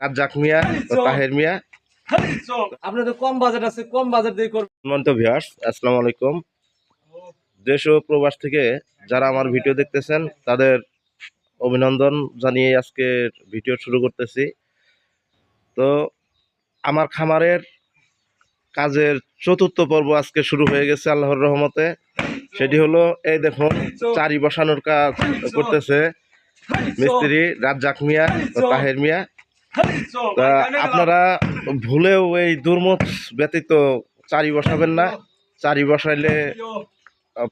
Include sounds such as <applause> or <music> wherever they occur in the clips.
রাজ্জাক মিয়া ও তাহের মিয়া। আপনার তো কম বাজেট আছে কম বাজেট দিয়ে করবেন মন্ত ভিউয়ার্স আসসালামু আলাইকুম। দেশ ও প্রবাস থেকে যারা আমার ভিডিও দেখতেছেন তাদের অভিনন্দন জানিয়ে আজকে ভিডিও শুরু করতেছি। তো আমার খামারের কাজের চতুর্থ পর্ব আজকে শুরু হয়ে গেছে আল্লাহর রহমতে। সেটি হলো এই দেখুন চারি বসানোর কাজ করতেছে মিস্ত্রি রাজ্জাক মিয়া ও তাহের মিয়া। আপনারা ভুলেও এই দুর্মত ব্যতীত চারি বসাবেন না। চারি বসাইলে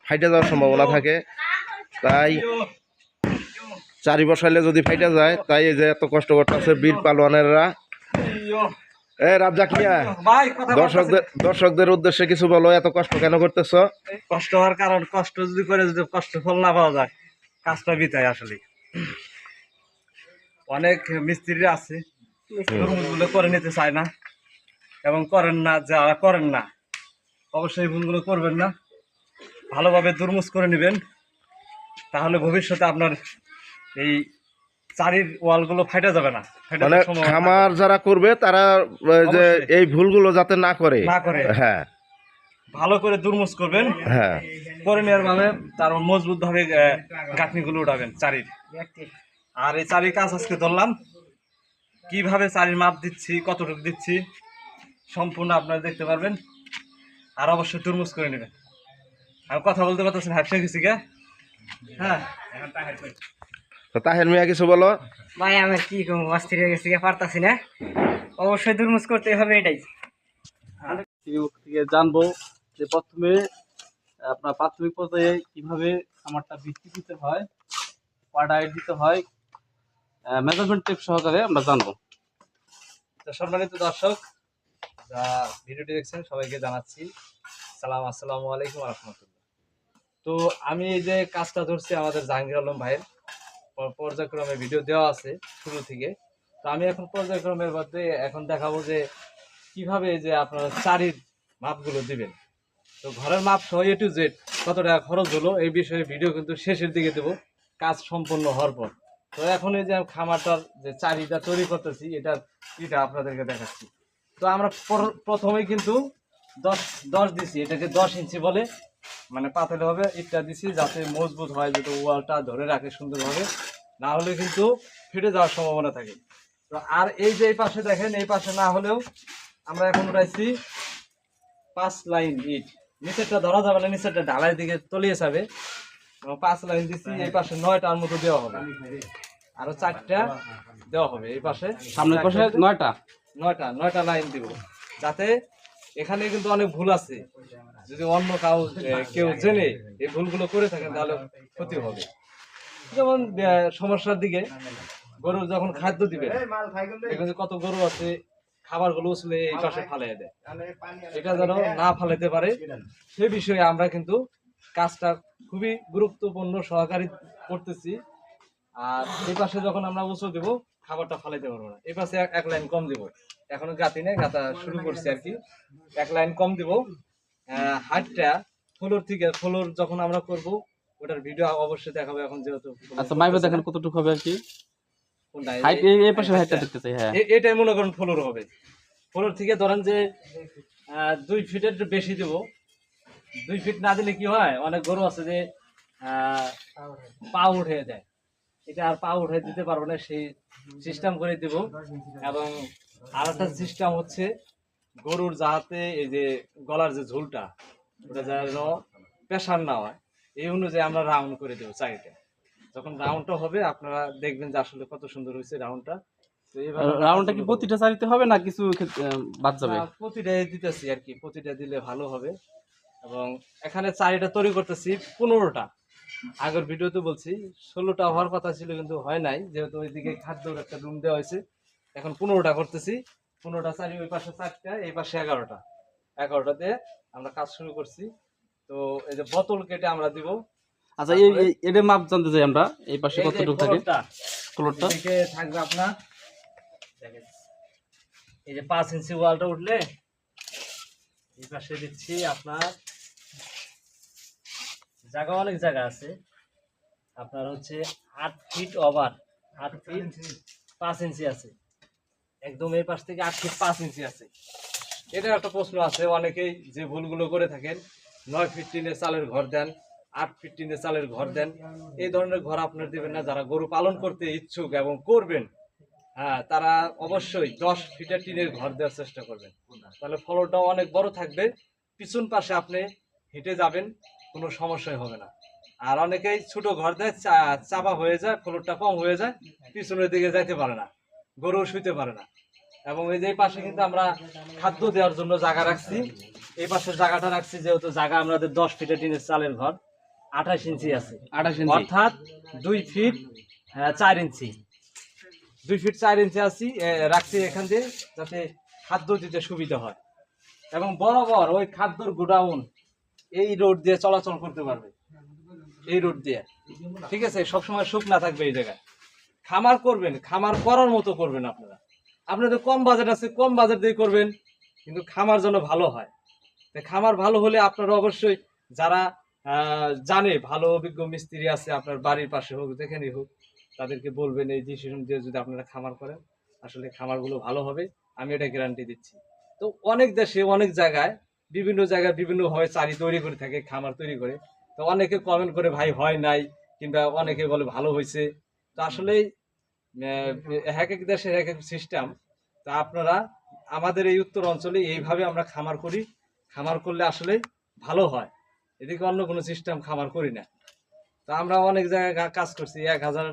ফাইটে যাওয়ার সম্ভাবনা থাকে। তাই চারি বসাইলে যদি ফাইটে যায় তাই এই যে এত কষ্ট করতেছে বীর পালোয়ানেরা। এ রাজ্জাক মিয়া দর্শকদের দর্শকদের উদ্দেশ্যে কিছু বলো এত কষ্ট কেন করতেছ? কষ্ট হওয়ার কারণ কষ্ট যদি করে যদি কষ্ট ফল না পাওয়া যায় কাজটা বিতায় আসলে অনেক মিস্ত্রিরা আছে ভুলগুলো করে নিতে চায় না। এবং করেন না যারা করেন না অবশ্যই ভুলগুলো করবেন না। ভালোভাবে দুর্মুজ করে নেবেন। তাহলে ভবিষ্যতে আপনার এই চারির ওয়ালগুলো ফাইটা যাবে না। ফাইটা মানে খামার যারা করবে তারা যে এই ভুলগুলো যাতে না করে। না করে। হ্যাঁ। ভালো করে দুর্মুজ করবেন। হ্যাঁ। করে নেওয়ার ভাবে তার মজবুত ভাবে গাঁথনিগুলো উঠাবেন চারির। আর এই চারির কাজ আজকে ধরলাম। কীভাবে চারির মাপ দিচ্ছি কতটুকু দিচ্ছি সম্পূর্ণ আপনারা দেখতে পারবেন। আর অবশ্যই তুরমুজ করে নেবেন। আর কথা বলতে পারতেছেন হ্যাপসে গেছি গে। হ্যাঁ। তো তাহের মিয়া কিছু বলো? ভাই আমার কি কম অস্থির হয়ে গেছি পারতাছি না। অবশ্যই দুর্মুজ করতে হবে এটাই। থেকে জানব যে প্রথমে আপনার প্রাথমিক পর্যায়ে কীভাবে খামারটা বৃষ্টি দিতে হয় পাডাইট দিতে হয় মেজারমেন্ট টেপ সহকারে আমরা জানব। তো সম্মানিত দর্শক, যা ভিডিওটি দেখছেন, সবাইকে জানাচ্ছি সালাম, আসসালামু আলাইকুম রহমতুল্লাহ। তো আমি এই যে কাজটা ধরছি আমাদের জাহাঙ্গীর আলম ভাইয়ের পর্যায়ক্রমে ভিডিও দেওয়া আছে শুরু থেকে। তো আমি এখন পর্যায়ক্রমের মধ্যে এখন দেখাবো যে কীভাবে যে আপনারা চারির মাপগুলো দিবেন। তো ঘরের মাপ সহ এ টু জেড কত টাকা খরচ হলো এই বিষয়ে ভিডিও কিন্তু শেষের দিকে দেবো। কাজ সম্পন্ন হওয়ার পর। তো এখন এই যে খামারটার যে চারিটা তৈরি করতেছি, এটার এটা আপনাদেরকে দেখাচ্ছি। তো আমরা পর- প্রথমেই কিন্তু দশ দশ দিছি, এটাকে দশ ইঞ্চি বলে মানে পাতলে হবে, ইটটা দিছি যাতে মজবুত হয়, যাতে ওয়ালটা ধরে রাখে সুন্দরভাবে। না হলে কিন্তু ফেটে যাওয়ার সম্ভাবনা থাকে। তো আর এই যে এই পাশে দেখেন, এই পাশে না হলেও আমরা এখন উঠাইছি পাঁচ লাইন ইট। নিচেরটা ধরা যাবে না, নিচেরটা ঢালাই দিকে তলিয়ে যাবে। পাঁচ লাইন দিচ্ছি এই পাশে নয়টার মতো দেওয়া হবে। আরও চারটা দেওয়া হবে এই পাশে সামনের পাশে নয়টা? নয়টা নয়টা লাইন দিব। যাতে এখানে কিন্তু অনেক ভুল আছে। যদি অন্য কাউ কেউ জেনে এই ভুলগুলো করে থাকেন তাহলে ক্ষতি হবে। যেমন সমস্যার দিকে গরুর যখন খাদ্য দিবে এখানে কত গরু আছে খাবারগুলো উছলে এই পাশে ফালাই দেয়। এটা যেন না ফালাইতে পারে সে বিষয়ে আমরা কিন্তু কাজটা খুবই গুরুত্বপূর্ণ সহকারী করতেছি। আর এই পাশে যখন আমরা উঁচু দেবো খাবারটা ফালাইতে পারব না। এই পাশে এক- লাইন কম দিব। এখনও গাতি নেই গাতা শুরু করছি আর কি। এক লাইন কম দিব। হাটটা ফ্লোর থেকে ফ্লোর যখন আমরা করব ওটার ভিডিও অবশ্যই দেখাবো এখন যেহেতু। আচ্ছা মাইবে দেখেন কতটুকু হবে আর কি। হাইট এই- এই পাশে হাইটটা দেখতে চাই হ্যাঁ। এটাই মনে করেন ফ্লোর হবে। ফ্লোর থেকে ধরেন যে দুই ফিটের বেশি দেব। দুই ফিট না দিলে কি হয়? অনেক গরু আছে যে পা উঠে দেয়। এটা আর পা উঠে দিতে পারব না সেই সিস্টেম করে দিব। এবং আর একটা সিস্টেম হচ্ছে গরুর যাহাতে এই যে গলার যে ঝুলটা ওটা যেন প্রেশার না হয় এই অনুযায়ী আমরা রাউন্ড করে দেবো চারিটা যখন রাউন্ডটা হবে আপনারা দেখবেন যে আসলে কত সুন্দর হয়েছে রাউন্ডটা রাউন্ডটা কি প্রতিটা চারিতে হবে না কিছু বাদ যাবে? না, প্রতিটাই দিতেছি আর কি প্রতিটা দিলে ভালো হবে। এবং এখানে চারিটা তৈরি করতেছি পনেরোটা। আগের ভিডিওতে বলছি ষোলোটা হওয়ার কথা ছিল কিন্তু হয় নাই যেহেতু ওইদিকে খাদ্যর একটা রুম দেওয়া হয়েছে। এখন পনেরোটা করতেছি পনেরোটা চারি ওই পাশে চারটা এই পাশে এগারোটা। এগারোটা দিয়ে আমরা কাজ শুরু করছি। তো এই যে বোতল কেটে আমরা দিব। আচ্ছা এই এটার মাপ জানতে চাই আমরা এই পাশে কতটুকু থাকে? ফ্লোরটা, ফ্লোরটা এদিকে থাকবে আপনার দেখেন এই যে পাঁচ ইঞ্চি ওয়ালটা উঠলে এই পাশে দিচ্ছি আপনার জায়গা অনেক জায়গা আছে। আপনার হচ্ছে আট ফিট ওভার আট ফিট পাঁচ ইঞ্চি আছে। একদম এই পাশ থেকে আট ফিট পাঁচ ইঞ্চি আছে। এটা একটা প্রশ্ন আছে অনেকেই যে ভুলগুলো করে থাকেন নয় ফিট টিনের চালের ঘর দেন আট ফিট টিনের চালের ঘর দেন এই ধরনের ঘর আপনার দেবেন না। যারা গরু পালন করতে ইচ্ছুক এবং করবেন হ্যাঁ তারা অবশ্যই দশ ফিটের টিনের ঘর দেওয়ার চেষ্টা করবেন। তাহলে ফলনটাও অনেক বড় থাকবে। পিছন পাশে আপনি হেঁটে যাবেন কোনো সমস্যাই হবে না। আর অনেকেই ছোট ঘর দেয় চাপা হয়ে যায় ফলনটা কম হয়ে যায় পিছনের দিকে যাইতে পারে না গরু শুইতে পারে না। এবং এই যে পাশে কিন্তু আমরা খাদ্য দেওয়ার জন্য জায়গা রাখছি। এই পাশের জায়গাটা রাখছি যেহেতু জায়গা আমাদের দশ ফিটে টিনের চালের ঘর আঠাশ ইঞ্চি আছে। আঠাশ ইঞ্চি। অর্থাৎ দুই ফিট চার ইঞ্চি। দুই ফিট চার ইঞ্চি আছি রাখছি এখান দিয়ে যাতে খাদ্য দিতে সুবিধা হয়। এবং বরাবর ওই খাদ্যর গোডাউন এই রোড দিয়ে চলাচল করতে পারবে। এই রোড দিয়ে। ঠিক আছে? সবসময় সুখ না থাকবে এই জায়গায়। খামার করবেন, খামার করার মতো করবেন আপনারা। আপনাদের কম বাজেট আছে, কম বাজেট দিয়ে করবেন, কিন্তু খামার যেন ভালো হয়। খামার ভালো হলে আপনারা অবশ্যই যারা জানে, ভালো অভিজ্ঞ মিস্ত্রি আছে, আপনার বাড়ির পাশে হোক, যেখানেই হোক, তাদেরকে বলবেন এই ডিসিশন দিয়ে যদি আপনারা খামার করেন, আসলে খামারগুলো ভালো হবে। আমি এটা গ্যারান্টি দিচ্ছি। তো অনেক দেশে, অনেক জায়গায় বিভিন্ন জায়গায় বিভিন্নভাবে চারি তৈরি করে থাকে, খামার তৈরি করে। তো অনেকে কমেন্ট করে, ভাই, হয় নাই। কিংবা অনেকে বলে, ভালো হয়েছে। তো আসলেই এক এক দেশের এক এক সিস্টেম তা আপনারা, আমাদের এই উত্তর অঞ্চলে এইভাবে আমরা খামার করি। খামার করলে আসলে ভালো হয়। এদিকে অন্য কোনো সিস্টেম খামার করি না। তো আমরা অনেক জায়গায় কাজ করছি। এক হাজার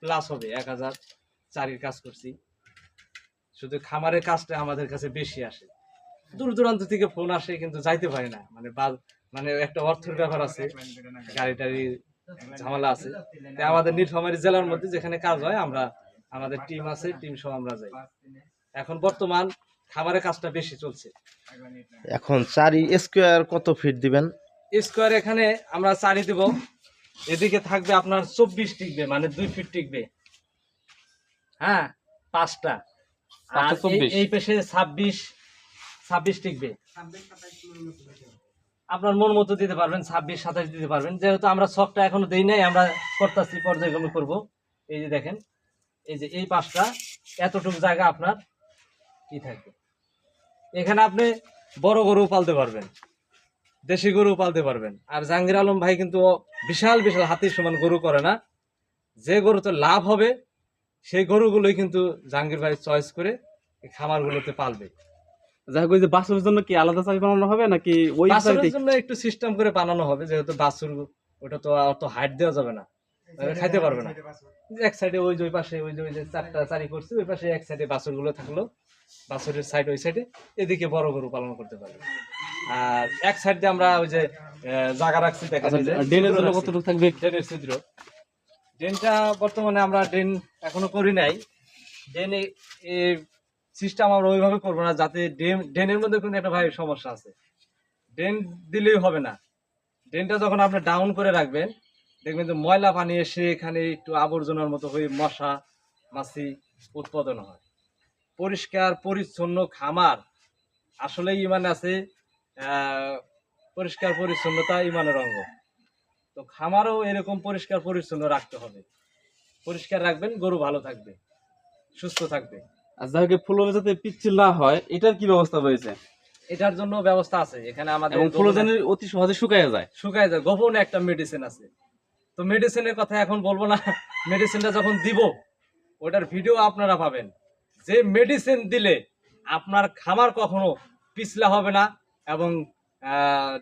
প্লাস হবে, এক হাজার চারির কাজ করছি। শুধু খামারের কাজটা আমাদের কাছে বেশি আসে। দূর দূরান্ত থেকে ফোন আসে কিন্তু যাইতে পারি না। মানে মানে একটা অর্থের ব্যাপার আছে গাড়ি টাড়ি ঝামেলা আছে। তাই আমাদের নীলফামারী জেলার মধ্যে যেখানে কাজ হয় আমরা আমাদের টিম আছে টিম সহ আমরা যাই। এখন বর্তমান খামারের কাজটা বেশি চলছে। এখন চারি স্কোয়ার কত ফিট দিবেন? স্কোয়ার এখানে আমরা চারি দেব। এদিকে থাকবে আপনার চব্বিশ টিকবে মানে দুই ফিট টিকবে। হ্যাঁ পাঁচটা। আর পাঁচটা এই- 24 এই পেশে ছাব্বিশ ছাব্বিশ টিকবে। আপনার মন মতো দিতে পারবেন ছাব্বিশ সাতাশ দিতে পারবেন। যেহেতু আমরা শখটা এখনও দিই নাই আমরা করতেছি পর্যায়ক্রমে করব। এই যে দেখেন এই যে এই পাশটা এতটুকু জায়গা আপনার কি থাকবে। এখানে আপনি বড় গরু পালতে পারবেন দেশি গরু পালতে পারবেন। আর জাহাঙ্গীর আলম ভাই কিন্তু বিশাল বিশাল হাতির সমান গরু করে না। যে গরুতে লাভ হবে সেই গরুগুলোই কিন্তু জাহাঙ্গীর ভাই চয়েস করে খামারগুলোতে পালবে। যাই হোক ওই যে বাসের জন্য কি আলাদা চাষ বানানো হবে নাকি ওই বাছুরের জন্য একটু সিস্টেম করে বানানো হবে যেহেতু বাছুর ওটা তো অত হাইট দেওয়া যাবে না। খাইতে পারবে না। এক সাইডে ওই যে ওই পাশে ওই যে ওই যে চারটা চারি করছে ওই পাশে এক সাইডে বাছুরগুলো থাকল। বাছুরের সাইড ওই সাইডে এদিকে বড় গরু পালন করতে পারবে। আর এক সাইড দিয়ে আমরা ওই যে জায়গা রাখছি দেখেন আচ্ছা, ড্রেনের জন্য কতটুকু থাকবে? ড্রেনের ছিদ্র। ড্রেনটা বর্তমানে আমরা ড্রেন এখনও করি নাই। ড্রেনে সিস্টেম আমরা ওইভাবে করব না, যাতে ড্রেন, ড্রেনের মধ্যে কিন্তু একটা ভাই সমস্যা আছে। ড্রেন দিলেই হবে না। ড্রেনটা যখন আপনি ডাউন করে রাখবেন, দেখবেন যে ময়লা পানি এসে এখানে একটু আবর্জনার মতো হয়ে মশা, মাছি উৎপাদন হয়। পরিষ্কার, পরিচ্ছন্ন খামার আসলে ইমান আছে পরিষ্কার, পরিচ্ছন্নতা ইমানের অঙ্গ। তো খামারও এরকম পরিষ্কার, পরিচ্ছন্ন রাখতে হবে। পরিষ্কার রাখবেন, গরু ভালো থাকবে, সুস্থ থাকবে। আর যাই হোক ফুলো যাতে পিচ্ছিল না হয় এটার কি ব্যবস্থা রয়েছে? এটার জন্য ব্যবস্থা আছে। এখানে আমাদের এবং অতি সহজে শুকায় যায়। শুকায় যায়। গোপনে একটা মেডিসিন আছে। তো মেডিসিনের কথা এখন বলব না। <laughs> মেডিসিনটা যখন দিব ওটার ভিডিও আপনারা পাবেন। যে মেডিসিন দিলে আপনার খামার কখনো পিছলা হবে না এবং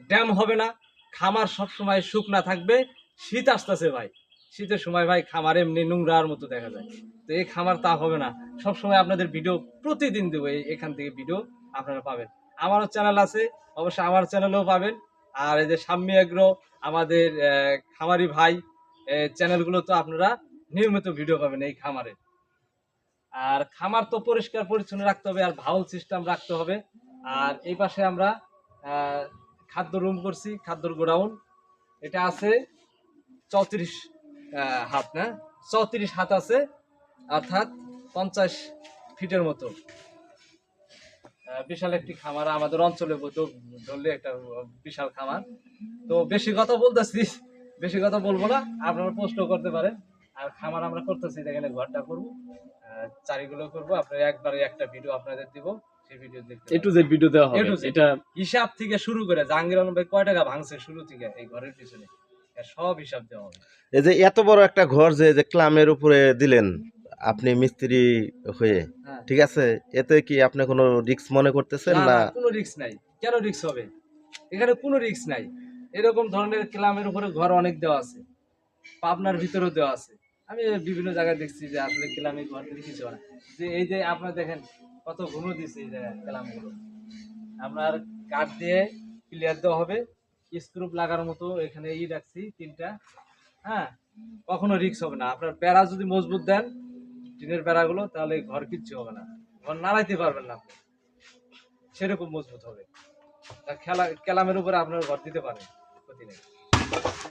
ড্যাম হবে না। খামার সব সময় শুকনা থাকবে। শীত আসতেছে ভাই। শীতের সময় ভাই খামার এমনি নোংরার মতো দেখা যায়। তো এই খামার তা হবে না। সব সময় আপনাদের ভিডিও প্রতিদিন দেবো এখান থেকে ভিডিও আপনারা পাবেন। আমারও চ্যানেল আছে, অবশ্যই আমার চ্যানেলেও পাবেন। আর এই যে সাম্মি এগ্রো, আমাদের খামারি ভাই চ্যানেলগুলো তো আপনারা নিয়মিত ভিডিও পাবেন এই খামারে। আর খামার তো পরিষ্কার পরিচ্ছন্ন রাখতে হবে, আর ভাউল সিস্টেম রাখতে হবে। আর এই পাশে আমরা খাদ্য রুম করছি, খাদ্যর গোডাউন। এটা আছে চৌত্রিশ হাত না? চৌত্রিশ হাত আছে অর্থাৎ পঞ্চাশ ফিটের মতো। বিশাল একটি খামার আমাদের অঞ্চলে ধরলে একটা বিশাল খামার। তো বেশি কথা বলতেছি বেশি কথা বলব না আপনারা প্রশ্ন করতে পারেন। আর খামার আমরা করতেছি এখানে ঘরটা করব। চারিগুলো করব আপনার একবারে একটা ভিডিও আপনাদের দিব সেই ভিডিও দেখতে এ টু ভিডিও দেওয়া A হবে এটা হিসাব থেকে শুরু করে জাহাঙ্গীর আলম ভাই কয় টাকা ভাঙছে শুরু থেকে এই ঘরের পিছনে? সব হিসাব দেওয়া হবে। এই যে এত বড় একটা ঘর যে যে ক্লামের উপরে দিলেন আপনি মিস্ত্রি হয়ে হ্যাঁ। ঠিক আছে? এতে কি আপনি কোনো রিস্ক মনে করতেছেন না কোনো রিস্ক নাই। কেন রিস্ক হবে? এখানে কোনো রিস্ক নাই। এরকম ধরনের ক্লামের উপরে ঘর অনেক দেওয়া আছে। পাবনার ভিতরেও দেওয়া আছে। আমি বিভিন্ন জায়গায় দেখছি যে আসলে ক্লামে ঘর থেকে কিছু না যে এই যে আপনার দেখেন কত ঘুমো দিচ্ছে এই জায়গায় ক্লামগুলো। আপনার কাঠ দিয়ে ক্লিয়ার দেওয়া হবে। স্ক্রুপ লাগার মতো এখানে ই রাখছি তিনটা। হ্যাঁ কখনো রিক্স হবে না। আপনার বেড়া যদি মজবুত দেন, টিনের বেড়াগুলো তাহলে ঘর কিচ্ছু হবে না। ঘর নাড়াইতে পারবেন না আপনি। সেরকম মজবুত হবে। তা খেলা, কেলামের উপরে আপনার ঘর দিতে পারেন। ক্ষতি নেই।